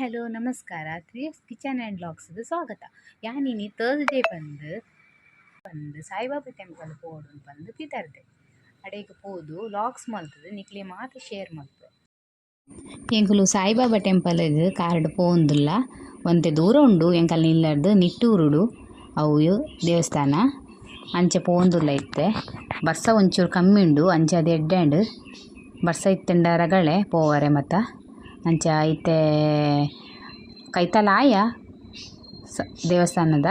Hello, ನಮಸ್ಕಾರ. Threes kitchen and ಬ್ಲಾಗ್ಸ್ದ ಸ್ವಾಗತ. ಯಾನಿನಿ Thursday ಬಂದು ಬಂದು ಸಾಯಿಬಾಬಾ ಟೆಂಪಲ್ ಪೋಡು ಬಂದು ಪಿತರ್ದೆ ಅಡೆಗೆ ಪೋದು ಲಾಗ್ಸ್ ಮಲ್ತದ, ನಿಕ್ಲೆ ಮಾತ ಶೇರ್ ಮಲ್ತದೆ ಎಂಕುಲು ಸಾಯಿಬಾಬಾ ಟೆಂಪಲ್ಗ್ ಕಾರ್ಡ್ ಪೋಂದುಲ್ಲ. ಒಂತೆ ದೂರ ಉಂಡು, ಎಂಕಲ್ ನಿಲ್ಲರ್ದು, ನಿಟ್ಟೂರುಡು, ಅವು ದೇವಸ್ಥಾನ. ಅಂಚೆ ಪೋಂದುಲ್ಲ ಇತ್ತೆ. ಬರ್ಸ ಒಂಚೂರು ಕಮ್ಮಿ ಉಂಡು, ಅಂಚೆ ಅದು ಎಡ್ಡೆಂಡ್ ಬರ್ಸ ಇತ್ತೆಂಡ ರಗಳೆ ಪೋವರೆ ಮತ್ತ. ಅಂಚ ಐತೆ ಕೈತಲ ಆಯ ಸ ದೇವಸ್ಥಾನದ.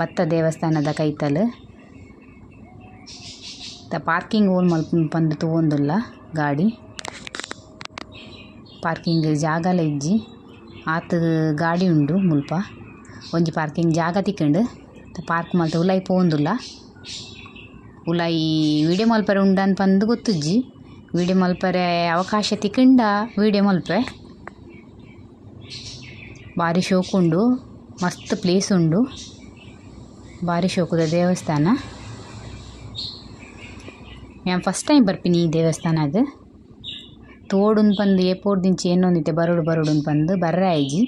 ಬತ್ತ ದೇವಸ್ಥಾನದ ಕೈತಲ್. ತ ಪಾರ್ಕಿಂಗ್ ಓನ್ ಮಲ್ಪ ಬಂದು ತೂವೊಂದುಲ್ಲ ಗಾಡಿ. ಪಾರ್ಕಿಂಗ್ ಜಾಗಲ ಇಜ್ಜಿ. ಆತ ಗಾಡಿ ಉಂಡು ಮುಲ್ಪ. ಒಂಜಿ ಪಾರ್ಕಿಂಗ್ ಜಾಗ ತಿಕ್ಕಂಡು. ಪಾರ್ಕ್ ಮಲ್ತ ಉಲಾಯಿ ಪೋವೊಂದುಲ್ಲ. ಉಲಾಯಿ ವೀಡಿಯೋ ಮಲ್ಪರೆ ಉಂಡನ್ ಪಂದ್ ಗೊತ್ತುಜ್ಜಿ. ವೀಡಿಯೋ ಮಲ್ಪರೆ ಅವಕಾಶ ತಿಕ್ಕಂಡ ವೀಡಿಯೋ ಮಲ್ಪೆ. ಭಾರಿ ಶೋಕು ಉಂಡು, ಮಸ್ತ್ ಪ್ಲೇಸ್ ಉಂಡು. ಭಾರಿ ಶೋಕುದ ದೇವಸ್ಥಾನ. ನಾನು ಫಸ್ಟ್ ಟೈಮ್ ಬರ್ಪಿನಿ ಈ ದೇವಸ್ಥಾನ ಅದು ತೋಡುನ್ ಪಂದ್ ಏಪೋಡ್ ದಿಂಚಿ ಏನೊಂದಿತ್ತೆ ಬರೋಡು ಬರುಡುನ್ ಪಂದ್, ಬರ್ರೆ ಆಯ್ಜಿ.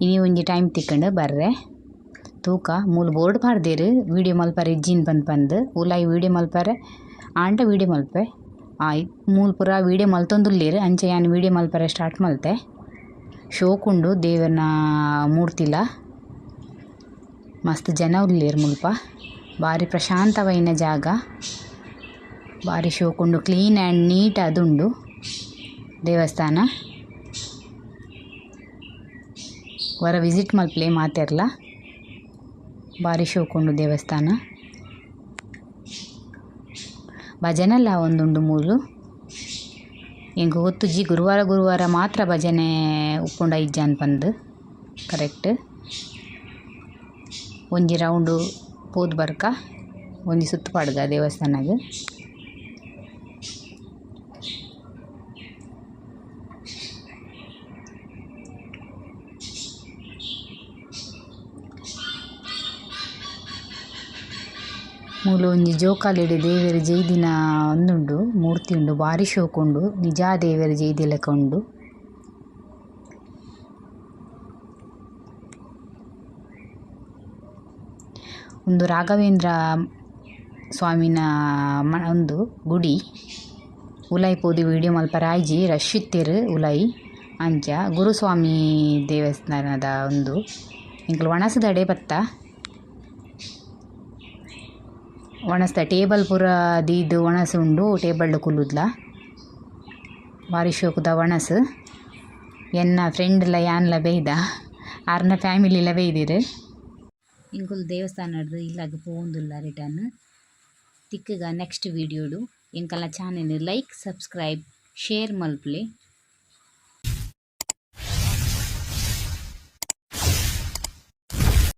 ಇನಿ ಒಂಜಿ ಟೈಮ್ ತಿಕ್ಕಂಡು ಬರ್ರೆ. ತೂಕ ಮೂಲು ಬೋರ್ಡ್ ಪಾಡ್ದೆರ್ ವೀಡಿಯೋ ಮಲ್ಪರೆ ಇಜ್ಜಿನ ಪಂದ್ ಪಂದ್, ಉಲಾಯಿ ವೀಡಿಯೋ ಮಲ್ಪರೆ, ಆಂಡ ವೀಡಿಯೋ ಮಲ್ಪೆ. ಆಯ್, ಮೂಲು ಪೂರ ವೀಡಿಯೋ ಮಲ್ತೊಂದುಲ್ಲೆರ್, ಅಂಚೆ ಯಾನ್ ವೀಡಿಯೋ ಮಲ್ಪರೆ ಸ್ಟಾರ್ಟ್ ಮಲ್ತೆ. ಶೋಕುಂಡು ದೇವನ ಮೂರ್ತಿಲ. ಮಸ್ತ್ ಜನ ಉಲ್ಲೆರ್ ಮುಲ್ಪ. ಭಾರಿ ಪ್ರಶಾಂತವೈನ ಜಾಗ. ಭಾರಿ ಶೋಕುಂಡು ಕ್ಲೀನ್ ಆ್ಯಂಡ್ ನೀಟ್ ಅದುಂಡು ದೇವಸ್ಥಾನ. ವರ ವಿಸಿಟ್ ಮಲ್ಪಲೆ ಮಾತೆರ್ಲ. ಭಾರಿ ಶೋಕುಂಡು ದೇವಸ್ಥಾನ. ಭಜನೆಲ್ಲ ಒಂದುಂಡು ಮೂಲು ಎಂಕ್ ಗೊತ್ತುಜಿ ಗುರುವಾರ ಗುರುವಾರ ಮಾತ್ರ ಭಜನೆ ಉಪ್ಪುಂಡ ಇಜ್ಜ ಬಂದು ಕರೆಕ್ಟ್ ಒಂಜಿ ರೌಂಡು ಪೋದು ಬರ್ಕ, ಒಂಜಿ ಸುತ್ತು ಪಾಡ್ಗ ದೇವಸ್ಥಾನಗ್. ಮೂಲು ಒಂಜಿ ಜೋಕಾಲಿಡ್ ದೇವೆರ್ ಜೈದಿನ ಉಂದುಂಡು ಮೂರ್ತಿ ಉಂಡು ಬಾರಿ ಶೋಕುಂಡು ನಿಜ ದೇವೆರ್ ಜೈದಿ ಲೆಕ ಉಂಡು. ಉಂದು ರಾಘವೇಂದ್ರ ಸ್ವಾಮಿನ ಮ ಉಂದು ಗುಡಿ ಉಲಾಯಿ ಪೋದಿ ವಿಡಿಯೋ ಮಲ್ಪ ರಾಯ್ಜಿ ರಶ್ ಉಲೈ ಅಂಚ ಗುರುಸ್ವಾಮಿ ದೇವಸ್ಥಾನದ ಉಂದು ಎಂಕುಲು ವನಸದ ಅಡೆ ಬತ್ತ ವನಸ್ದ ಟೇಬಲ್ ಪೂರ ದೀದು ಉಂಡು ಟೇಬಲ್ ಕುಲ್ಲುದ್ಲ. ಬಾರಿ ಶೋಕುದ ವನಸ್ ಎನ್ನ ಫ್ರೆಂಡ್ಲ ಯಾನ್ಲ ಬೇಯ್ದ? ಆರ್ನ ಫ್ಯಾಮಿಲಿಲ ಬೇಯ್ದೆರ್? ಇಂಕುಲು ದೇವಸ್ಥಾನಡ್ದು ಇಲ್ಲಾಗ ಪೋವೊಂದುಲ್ಲ ರಿಟರ್ನ್ ತಿಕ್ಕಗ ನೆಕ್ಸ್ಟ್ ವೀಡಿಯೋಡು ಇಂಕಲ್ಲ ಚಾನೆಲ್ ಲೈಕ್ ಸಬ್ಸ್ಕ್ರೈಬ್ ಶೇರ್ ಮಲ್ಪುಲೆ.